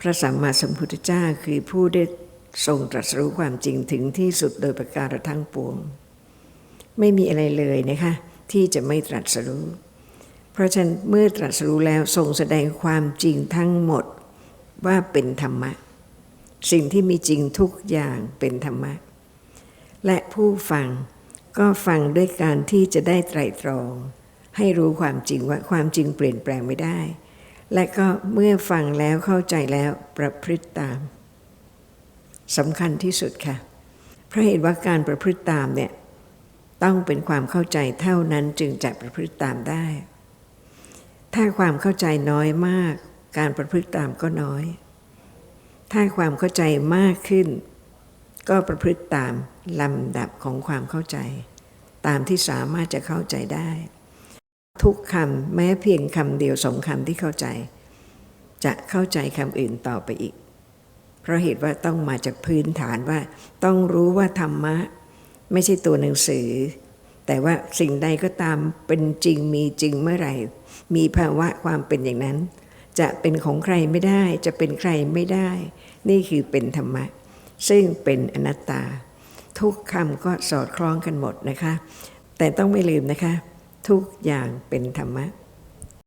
พระสัมมาสัมพุทธเจ้าคือผู้ได้ทรงตรัสรู้ความจริงถึงที่สุดโดยประการทั้งปวง ไม่มีอะไรเลยนะคะที่จะไม่ตรัสรู้ เพราะฉะนั้นเมื่อตรัสรู้แล้วทรงแสดงความจริงทั้งหมดว่าเป็นธรรมะ สิ่งที่มีจริงทุกอย่างเป็นธรรมะ และผู้ฟังก็ฟังด้วยการที่จะได้ไตรตรอง ให้รู้ความจริงว่าความจริงเปลี่ยนแปลงไม่ได้ และก็เมื่อฟังแล้วเข้าใจแล้วประพฤติตามสำคัญที่สุดค่ะ เพราะเหตุว่าการประพฤติตามเนี่ยต้องเป็นความเข้าใจเท่านั้นจึงจะประพฤติตามได้ ถ้าความเข้าใจน้อยมาก การประพฤติตามก็น้อย ถ้าความเข้าใจมากขึ้น ก็ประพฤติตามลำดับของความเข้าใจ ตามที่สามารถจะเข้าใจได้ ทุกคำแม้เพียงคำเดียวสองคำที่เข้าใจ จะเข้าใจคำอื่นต่อไปอีก เพราะเหตุว่าต้องมาจากพื้นฐานว่า ต้องรู้ว่าธรรมะ ไม่ใช่ตัวหนังสือ แต่ว่าสิ่งใดก็ตามเป็นจริงมีจริงเมื่อไหร่ มีภาวะความเป็นอย่างนั้น จะเป็นของใครไม่ได้ จะเป็นใครไม่ได้ นี่คือเป็นธรรมะ ซึ่งเป็นอนัตตา ทุกคำก็สอดคล้องกันหมดนะคะ แต่ต้องไม่ลืมนะคะ ทุกอย่างเป็นธรรมะ